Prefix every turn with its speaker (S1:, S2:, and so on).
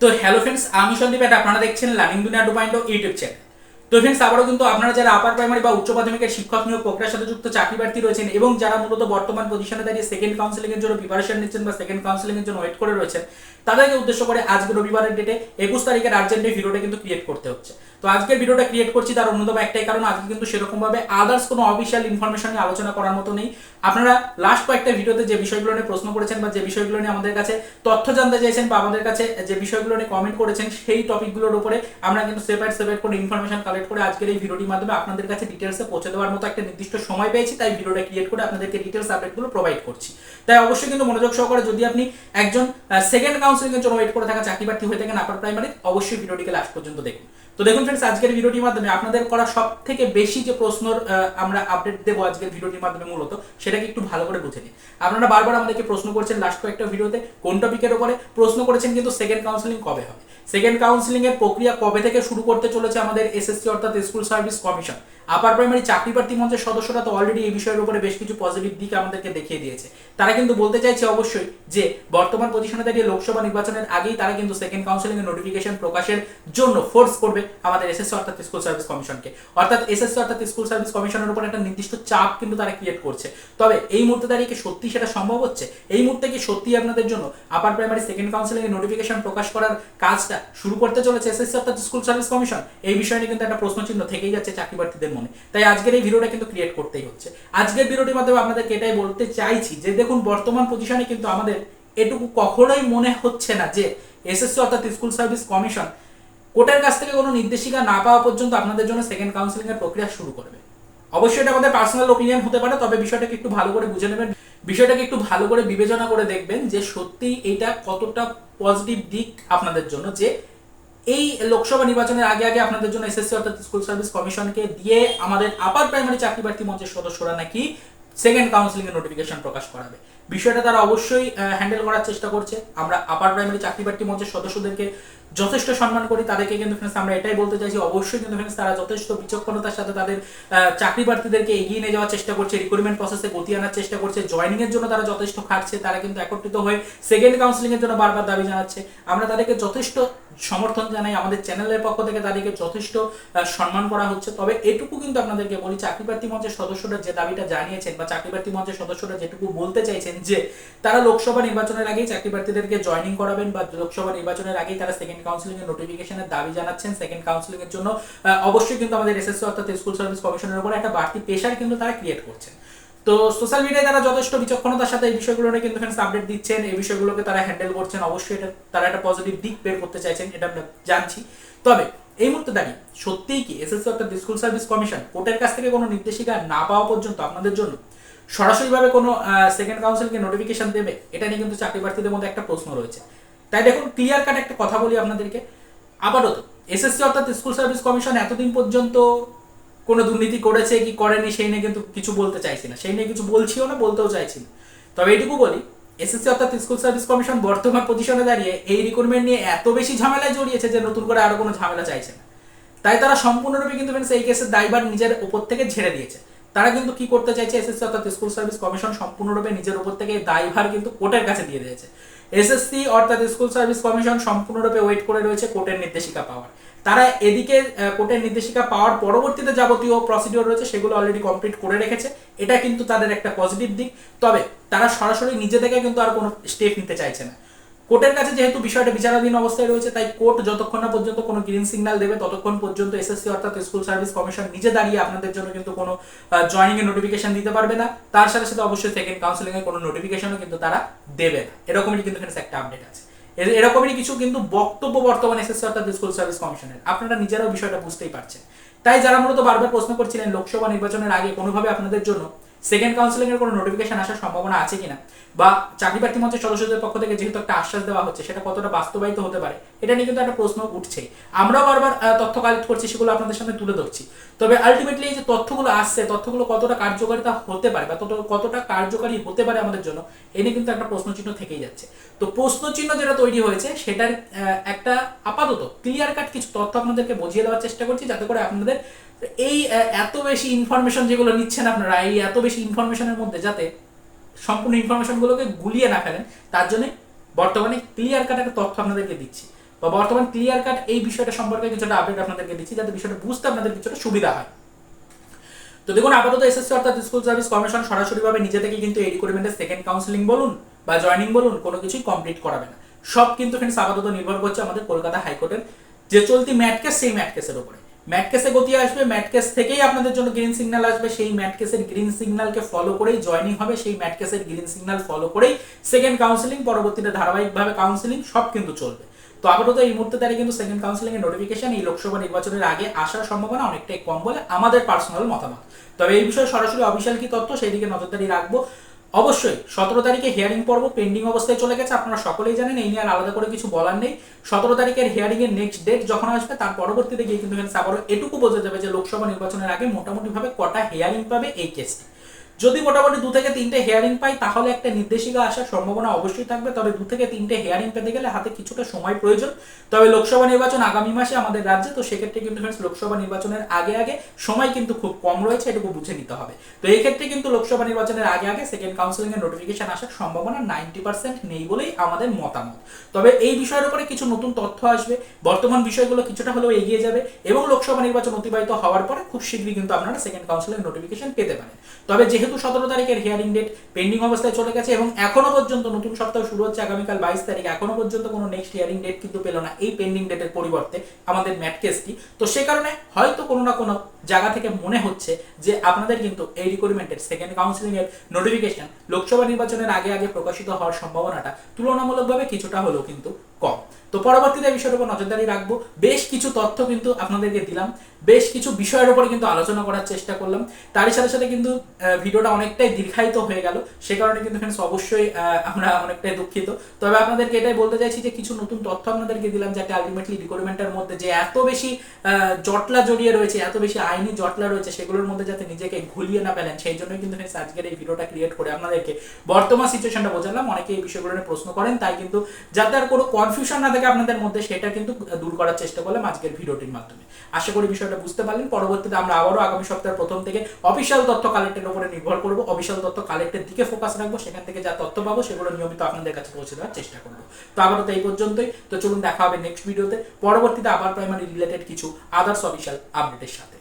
S1: তো hello friends আমি সন্দীপ এটা আপনারা দেখছেন learning Duniya two point YouTube channel তো ফ্রেন্ডস আবারও কিন্তু আপনারা যারা আপার প্রাইমারি বা উচ্চ মাধ্যমিকের শিক্ষক নিয়োগ প্রক্রিয়ার সাথে যুক্ত চাকরি প্রার্থী রয়েছেন এবং যারা মূলত বর্তমান পজিশনে দাঁড়িয়ে সেকেন্ড কাউন্সিলিং এর জন্য প্রিপারেশন নিচ্ছেন বা সেকেন্ড কাউন্সিলিং এর জন্য ওয়েট করে রয়েছেন, তাদেরকে উদ্দেশ্য করে আজকে রবিবারের ডেটে একুশ তারিখের আর্জেন্ট ভিডিওটা কিন্তু ক্রিয়েট করতে হচ্ছে। তো আজকের ভিডিওটা ক্রিয়েট করছি তার অন্যতম একটাই কারণ, আজকে কিন্তু সেরকম ভাবে আদার্স কোনো অফিসিয়াল ইনফরমেশন নিয়ে আলোচনা করার মতো নেই। আপনারা লাস্ট কয়েকটা ভিডিওতে যে বিষয়গুলো নিয়ে প্রশ্ন করেছেন বা যে বিষয়গুলো নিয়ে আমাদের কাছে তথ্য জানতে চাইছেন বা আমাদের কাছে যে বিষয়গুলো নিয়ে কমেন্ট করেছেন, সেই টপিকগুলোর উপরে আমরা কিন্তু সেপারেট সেপারেট করে ইনফরমেশন কালেক্ট করে আজকের এই ভিডিওটির মাধ্যমে আপনাদের কাছে ডিটেলসে পৌঁছে দেওয়ার মতো একটা নির্দিষ্ট সময় পেয়েছি, তাই ভিডিওটা ক্রিয়েট করে আপনাদেরকে ডিটেলস আপডেটগুলো প্রোভাইড করছি। তাই অবশ্যই কিন্তু মনোযোগ সহকারে যদি আপনি একজন সেকেন্ড কাউন্সিলিং এর জন্য ওয়েট করে থাকা, চাকরি প্রার্থী হয়ে থাকেন আপার প্রাইমারি অবশ্যই ভিডিওটিকে লাস্ট পর্যন্ত দেখুন। তো দেখুন ফ্রেন্ডস আজকের ভিডিওটির মাধ্যমে আপনাদের করা সব থেকে বেশি যে প্রশ্ন আমরা আপডেট দেবো আজকের ভিডিওটির মাধ্যমে মূলত, সেটাকে একটু ভালো করে বুঝে নিই আপনারা বারবার আমাদেরকে প্রশ্ন করছেন লাস্ট কয়েকটা ভিডিওতে, কোন টপিকের উপরে? প্রশ্ন করেছেন কিন্তু সেকেন্ড কাউন্সিলিং কবে হবে? সেকেন্ড কাউন্সিলিং এর প্রক্রিয়া কবে থেকে শুরু করতে চলেছে আমাদের এসএসসি অর্থাৎ school service commission upper primary চাকরি প্রার্থী মঞ্চের সদস্যরা তো অলরেডি এই বিষয়ের উপরে বেশ কিছু পজিটিভ দিক আমাদেরকে দেখিয়ে দিয়েছে। তারা কিন্তু বলতে চাইছে অবশ্যই যে, বর্তমান পজিশনে দাঁড়িয়ে লোকসভা নির্বাচনের আগেই তারা কিন্তু সেকেন্ড কাউন্সিলিং এর নোটিফিকেশন প্রকাশের জন্য ফোর্স করবে আমাদের এসএসসি অর্থাৎ স্কুল সার্ভিস কমিশনকে অর্থাৎ এসএসসি অর্থাৎ স্কুল সার্ভিস কমিশনের উপর একটা নির্দিষ্ট চাপ কিন্তু তারা ক্রিয়েট করছে। তবে এই মুহূর্তে দাঁড়িয়ে কি সত্যি সেটা সম্ভব হচ্ছে? এই মুহূর্তে কি সত্যি আপনাদের জন্য আপার প্রাইমারি সেকেন্ড কাউন্সিলিং এর নোটিফিকেশন প্রকাশ করার কাজটা শুরু করতে চলেছে এসএসসি অর্থাৎ স্কুল সার্ভিস কমিশন এই বিষয় কিন্তু একটা প্রশ্নচিহ্ন থেকেই যাচ্ছে চাকরি প্রার্থীদের মনে। তাই আজকের এই ভিডিওটা কিন্তু ক্রিয়েট করতেই হচ্ছে। আজকের ভিডিওটির মাধ্যমে আপনাদেরকে এটাই বলতে চাইছি যে, দেখুন, বর্তমান পজিশনে কিন্তু আমাদের এটুকু কখনোই মনে হচ্ছে না যে এসএসসি অর্থাৎ স্কুল সার্ভিস কমিশন কোর্টের কাছ থেকে কোনো নির্দেশিকা না পাওয়া পর্যন্ত আপনাদের জন্য সেকেন্ড কাউন্সিলিং এর প্রক্রিয়া শুরু করবে। অবশ্যই এটা আমাদের পার্সোনাল ওপিনিয়ন হতে পারে, তবে বিষয়টাকে একটু ভালো করে বুঝে নেবেন। বিষয়টাকে একটু ভালো করে বিবেচনা করে দেখবেন যে সত্যি এটা কতটা পজিটিভ দিক আপনাদের জন্য যে এই লোকসভা নির্বাচনের আগে আগে আপনাদের জন্য এসএসসি অর্থাৎ স্কুল সার্ভিস কমিশনকে দিয়ে আমাদের আপার প্রাইমারি চাকরি প্রার্থী মঞ্চের সদস্যরা নাকি সেকেন্ড কাউন্সিলিং এর নোটিফিকেশন প্রকাশ করাবে। বিষয়টা তারা অবশ্যই হ্যান্ডেল করার চেষ্টা করছে। আমরা আপার প্রাইমারি চাকরি প্রার্থী মঞ্চের সদস্যদেরকে যথেষ্ট সম্মান করি তাদেরকে কিন্তু friends, আমরা এটাই বলতে চাইছি, অবশ্যই কিন্তু তারা যথেষ্ট বিচক্ষণতার সাথে তাদের চাকরি প্রার্থীদেরকে এগিয়ে নিয়ে যাওয়ার চেষ্টা করছে রিক্রুটমেন্ট প্রসেসে গতি আনার চেষ্টা করছে জয়নিং এর জন্য তারা যথেষ্ট খাটছে, তারা কিন্তু একত্রিত হয়ে সেকেন্ড কাউন্সিলিং এর জন্য বারবার দাবি জানাচ্ছে। আমরা তাদেরকে যথেষ্ট সমর্থন জানাই, আমাদের চ্যানেলের পক্ষ থেকে তাদেরকে যথেষ্ট সম্মান করা হচ্ছে। তবে এটুকু কিন্তু আপনাদেরকে বলি চাকরি প্রার্থী মঞ্চের সদস্যরা যে দাবিটা জানিয়েছেন বা চাকরি প্রার্থী মঞ্চের সদস্যরা যেটুকু বলতে চাইছেন যে, তারা লোকসভা নির্বাচনের আগেই চাকরি প্রার্থীদেরকে জয়নিং করাবেন বা লোকসভা নির্বাচনের আগেই তারা সেকেন্ড কাউন্সিলিং এর নোটিফিকেশনের দাবি জানাচ্ছেন সেকেন্ড কাউন্সিলিং এর জন্য। অবশ্যই কিন্তু আমাদের এসএসসি অর্থাৎ স্কুল সার্ভিস কমিশনের উপর একটা বাড়তি প্রেশার কিন্তু তারা ক্রিয়েট করছেন। তো সোশ্যাল মিডিয়ায় তারা যথেষ্ট বিচক্ষণতার সাথে এই বিষয়গুলো নিয়ে কিন্তু ফ্রেন্ডস আপডেট দিচ্ছেন। এই বিষয়গুলোকে তারা হ্যান্ডেল করছেন। অবশ্যই এটা, তারা একটা পজিটিভ দিক বের করতে চাইছেন, এটা আমরা জানছি। তবে এই মুহূর্তে দাঁড়িয়ে, সত্যিই কি এসএসসি অর্থাৎ স্কুল সার্ভিস কমিশন কোর্টের কাছ থেকে কোনো নির্দেশিকা না পাওয়া পর্যন্ত আপনাদের জন্য সরাসরিভাবে কোনো সেকেন্ড কাউন্সিলকে নোটিফিকেশন দেবে? এটা নিয়ে কিন্তু চাকরি প্রার্থীদের মধ্যে একটা প্রশ্ন রয়েছে। তাই দেখুন ক্লিয়ার কাট একটা কথা বলি আপনাদেরকে। আপাতত এসএসসি অর্থাৎ স্কুল সার্ভিস কমিশন এতদিন পর্যন্ত কোনো দুর্নীতি করেছে কি করেনি, সেই নিয়ে কিন্তু কিছু বলতে চাইছি না। সেই নিয়ে কিছু বলছিও না, বলতেও চাইছি না। তবে এইটুকু বলি এসএসসি অর্থাৎ স্কুল সার্ভিস কমিশন বর্তমান পজিশনে দাঁড়িয়ে এই রিক্রুটমেন্ট নিয়ে এত বেশি ঝামেলায় জড়িয়েছে যে নতুন করে আরও কোনো ঝামেলা চাইছে না। তাই তারা সম্পূর্ণরূপে কিন্তু friends এই কেসের দায়ভার নিজের উপর থেকে ঝেড়ে দিয়েছে। তারা কিন্তু কি করতে চাইছে এসএসসি অর্থাৎ স্কুল সার্ভিস কমিশন সম্পূর্ণরূপে নিজের উপর থেকে দায়ভার কিন্তু কোর্টের কাছে দিয়ে দিয়েছে। এসএসসি অর্থাৎ স্কুল সার্ভিস কমিশন সম্পূর্ণরূপে ওয়েট করে রয়েছে কোর্টের নির্দেশিকা পাওয়ার। তারা এদিকে কোর্টের নির্দেশিকা পাওয়ার পরবর্তীতে যাবতীয় প্রসিডিওর রয়েছে, সেগুলো অলরেডি কমপ্লিট করে রেখেছে। এটা কিন্তু তাদের একটা পজিটিভ দিক। তবে তারা সরাসরি নিজে থেকে কিন্তু আর কোনো স্টেপ নিতে চাইছে না। কোর্টের কাছে যেহেতু বিষয়টা বিচারাধীন অবস্থায় রয়েছে, তাই কোর্ট যতক্ষণ না পর্যন্ত কোনো গ্রিন সিগন্যাল দেবে, ততক্ষণ পর্যন্ত এসএসসি অর্থাৎ স্কুল সার্ভিস কমিশন নিজে দাঁড়িয়ে আপনাদের জন্য কিন্তু কোনো জয়নিং এর নোটিফিকেশন দিতে পারবে না। তার সাথে সাথে অবশ্যই সেকেন্ড কাউন্সিলিং এর কোনো নোটিফিকেশনও কিন্তু তারা দেবে না। এরকমই কিন্তু friends একটা আপডেট আছে। এরকমই কিছু কিন্তু বক্তব্য বর্তমান এসএসসি অর্থাৎ স্কুল সার্ভিস কমিশনের আপনারা নিজেরাও বিষয়টা বুঝতেই পারছেন। তাই যারা মূলত বারবার প্রশ্ন করছিলেন, লোকসভা নির্বাচনের আগে কোনোভাবে আপনাদের জন্য সেকেন্ড কাউন্সিলিং এর কোনো নোটিফিকেশন আসার সম্ভাবনা আছে কিনা? বা চাকরি প্রার্থী মঞ্চের সদস্যদের পক্ষ থেকে যেহেতু একটা আশ্বাস দেওয়া হচ্ছে, সেটা কতটা বাস্তবায়িত হতে পারে? এটা নিয়ে কিন্তু একটা প্রশ্ন উঠছেই আমরাও বারবার তথ্য কালেক্ট করছি, সেগুলো আপনাদের সামনে তুলে ধরছি। তবে আলটিমেটলি এই যে তথ্যগুলো আসছে, তথ্যগুলো কতটা কার্যকারিতা হতে পারে বা কতটা কার্যকারী হতে পারে আমাদের জন্য, এ নিয়ে কিন্তু একটা প্রশ্নচিহ্ন থেকেই যাচ্ছে। তো প্রশ্নচিহ্ন যেটা তৈরি হয়েছে, সেটার একটা আপাতত ক্লিয়ার কাট কিছু তথ্য আপনাদেরকে বুঝিয়ে দেওয়ার চেষ্টা করছি, যাতে করে আপনাদের এই এত বেশি ইনফরমেশন যেগুলো নিচ্ছেন আপনারা, এই এত বেশি ইনফরমেশনের মধ্যে যাতে সম্পূর্ণ ইনফরমেশনগুলোকে গুলিয়ে না ফেলেন, তার জন্য বর্তমানে ক্লিয়ার কাট একটা তথ্য আপনাদেরকে দিচ্ছি। বা বর্তমান ক্লিয়ার কাট এই বিষয়টা সম্পর্কে কিছুটা আপডেট আপনাদেরকে দিচ্ছি, যাতে বিষয়টা বুঝতে আপনাদের কিছুটা সুবিধা হয়। তো দেখুন, আপাতত এসএসসি অর্থাৎ স্কুল সার্ভিস কমিশন সরাসরিভাবে নিজে থেকে কিন্তু এই রিক্রুটমেন্টের সেকেন্ড কাউন্সিলিং বলুন বা জয়নিং বলুন, কোনো কিছুই কমপ্লিট করাবে না। সব কিন্তু ফ্রেন্ডস আপাতত নির্ভর করছে আমাদের কলকাতা হাইকোর্টের যে চলতি ম্যাট কেস সেই ম্যাট কেসের উপরে। ম্যাট কেসে গতি আসবে, ম্যাট কেস থেকেই আপনাদের জন্য গ্রিন সিগন্যাল আসবে। সেই ম্যাট কেসের গ্রিন সিগন্যালকে ফলো করেই জয়নিং হবে, সেই ম্যাট কেসের গ্রিন সিগন্যাল ফলো করেই সেকেন্ড কাউন্সিলিং পরবর্তীতে ধারাবাহিকভাবে কাউন্সিলিং সব কিন্তু চলবে। তো আপাতত এই মুহূর্তে দাঁড়িয়ে কিন্তু সেকেন্ড কাউন্সিলিং এর নোটিফিকেশন এই লোকসভা নির্বাচনের আগে আসার সম্ভাবনা অনেকটাই কম বলে আমাদের পার্সোনাল মতামত। তবে এই বিষয়ে সরাসরি অফিসিয়াল কি তথ্য সেই দিকে নজরদারি রাখব। অবশ্যই, সতেরো তারিখে হিয়ারিং পর্ব পেন্ডিং অবস্থায় চলে গেছে, আপনারা সকলেই জানেন, এই নিয়ে আর আলাদা করে কিছু বলার নেই। সতেরো তারিখের হিয়ারিং এর নেক্সট ডেট যখন আসবে, তার পরবর্তীতে গিয়ে কিন্তু এটুকু বোঝা যাবে যে লোকসভা নির্বাচনের আগে মোটামুটিভাবে কটা হিয়ারিং পাবে এই কেসটি যদি মোটামুটি দু থেকে তিনটে হেয়ারিং পাই, তাহলে একটা নির্দেশিকা আসার সম্ভাবনা অবশ্যই থাকবে। তবে দু থেকে তিনটে হেয়ারিং পেতে গেলে হাতে কিছুটা সময় প্রয়োজন। তবে লোকসভা নির্বাচন আগামী মাসে আমাদের রাজ্যে, তো সেক্ষেত্রে কিন্তু friends, লোকসভা নির্বাচনের আগে আগে সময় কিন্তু খুব কম রয়েছে, এটুকু বুঝে নিতে হবে। তো এই ক্ষেত্রে কিন্তু লোকসভা নির্বাচনের আগে আগে সেকেন্ড কাউন্সিলিং এর নোটিফিকেশন আসার সম্ভাবনা নাইনটি পার্সেন্ট নেই বলেই আমাদের মতামত। তবে এই বিষয়ের উপরে কিছু নতুন তথ্য আসবে। বর্তমান বিষয়গুলো কিছুটা হলেও এগিয়ে যাবে এবং লোকসভা নির্বাচন অতিবাহিত হওয়ার পরে খুব শীঘ্রই কিন্তু আপনারা সেকেন্ড কাউন্সিলিং নোটিফিকেশন পেতে পারেন। তবে যেহেতু সতেরো তারিখের হিয়ারিং ডেট পেন্ডিং অবস্থায় চলে গেছে এবং এখনও পর্যন্ত নতুন সপ্তাহ শুরু হচ্ছে আগামীকাল বাইশ তারিখ, এখনও পর্যন্ত কোনো নেক্সট হিয়ারিং ডেট কিন্তু পেল না। এই পেন্ডিং ডেটের পরিবর্তে আমাদের ম্যাট কেসটি। তো সে কারণে হয়তো কোনো না কোনো জায়গা থেকে মনে হচ্ছে যে আপনাদের কিন্তু এই রিক্রুটমেন্টের সেকেন্ড কাউন্সিলিং এর নোটিফিকেশন লোকসভা নির্বাচনের আগে আগে প্রকাশিত হওয়ার সম্ভাবনাটা তুলনামূলকভাবে কিছুটা হলেও কিন্তু কম। তো পরবর্তীতে বিষয়ের উপর নজরদারি রাখব। বেশ কিছু তথ্য কিন্তু আপনাদেরকে দিলাম। বেশ কিছু বিষয়ের উপরে কিন্তু আলোচনা করার চেষ্টা করলাম। তারই সাথে সাথে কিন্তু ভিডিওটা অনেকটাই দীর্ঘায়িত হয়ে গেল। সে কারণে কিন্তু ফ্রেন্ডস অবশ্যই আমরা অনেকটাই দুঃখিত। তবে আপনাদেরকে এটাই বলতে চাইছি যে, কিছু নতুন তথ্য আপনাদেরকে দিলাম যাতে আলটিমেটলি রিকোয়ারমেন্টের মধ্যে যে এত বেশি জটলা জড়িয়ে রয়েছে, এত বেশি আইনি জটলা রয়েছে, সেগুলোর মধ্যে যাতে নিজেকে ঘুলিয়ে না ফেলেন, সেই জন্যই কিন্তু friends, আজকের এই ভিডিওটা ক্রিয়েট করে আপনাদেরকে বর্তমান সিচুয়েশনটা বোঝালাম। অনেকে এই বিষয়গুলো নিয়ে প্রশ্ন করেন, তাই কিন্তু যাতে আর কোনো কনফিউশন না থাকে আপনাদের মধ্যে, সেটা কিন্তু দূর করার চেষ্টা করলাম আজকের ভিডিওটির মাধ্যমে। আশা করি বিষয়টা বুঝতে পারলেন। পরবর্তীতে আমরা আবারও আগামী সপ্তাহের প্রথম থেকে অফিসিয়াল তথ্য কালেক্টের উপরে নির্ভর করব। অফিসিয়াল তথ্য কালেক্টের দিকে ফোকাস রাখব। সেখান থেকে যা তথ্য পাবো সেগুলো নিয়মিত আপনাদের কাছে পৌঁছে দেওয়ার চেষ্টা করব। তো আবারও তো এই পর্যন্তই। তো চলুন দেখা হবে নেক্সট ভিডিওতে পরবর্তীতে আবার প্রাইমারি রিলেটেড কিছু আদার্স অফিসিয়াল আপডেটের সাথে।